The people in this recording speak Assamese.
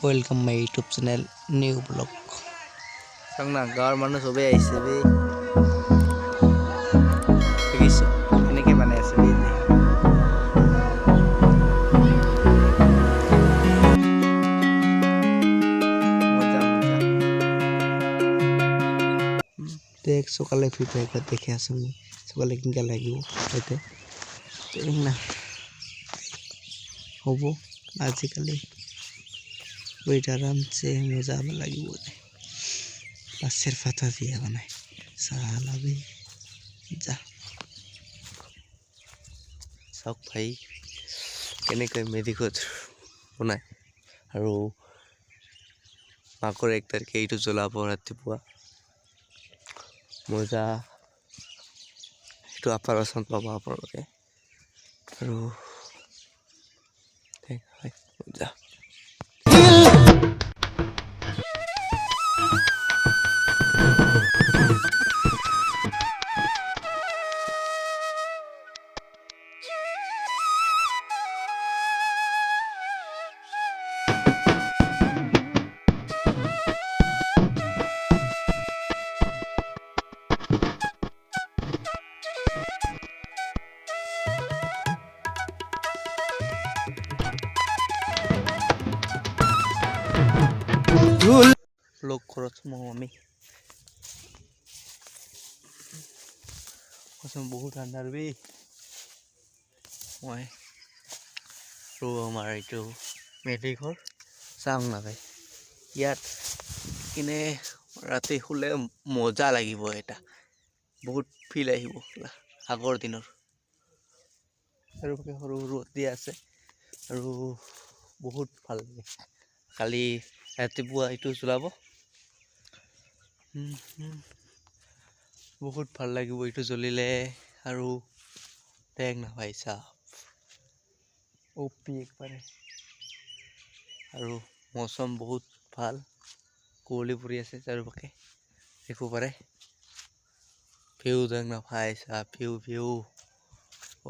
Welcome my YouTube channel new vlog চাওক না গাঁৱৰ মানুহ চবেই আহিছে বে দেখিছ এনেকৈ মানে আছে বে এতিয়া। মজা মজা দেখ সকালে ফ্রি ফায়ার দেখে আসুন সকালে কেনেকৈ লাগিব তাতে দেখ না হ'ব আজিকালি ৱেইট আৰামছে মজা লাগিব পাছেৰ ফাটা দিয়া মানে চালাবি যা চাওক ভাই কেনেকৈ মেডিকত বনায় আৰু মাকৰ এক তাৰিখে এইটো জ্বলাব ৰাতিপুৱা মজা সেইটো আপাৰ আচাম পাব আপোনালোকে আৰু দেখ মজা লগ ঘৰত সোমাওঁ আমি কচোন বহুত ঠাণ্ডা বে মই আৰু আমাৰ এইটো মেধি ঘৰ চাওঁ না ভাই ইয়াত কিনে ৰাতি শুলে মজা লাগিব এটা বহুত ফিল আহিব আগৰ দিনৰ আৰু সৰু সৰু হাতী আছে আৰু বহুত ভাল লাগে কালি ৰাতিপুৱা এইটো জ্বলাব। বহুত ভাল লাগিব এইটো জ্বলিলে আৰু দেখ না ভাই চাহ অপি একবাৰে আৰু মৌচম বহুত ভাল কুঁৱলী পৰি আছে চাৰিওপাশে দেখিব পাৰে ভিউ দেখ না ভাই চাহ ভিউ ভিউ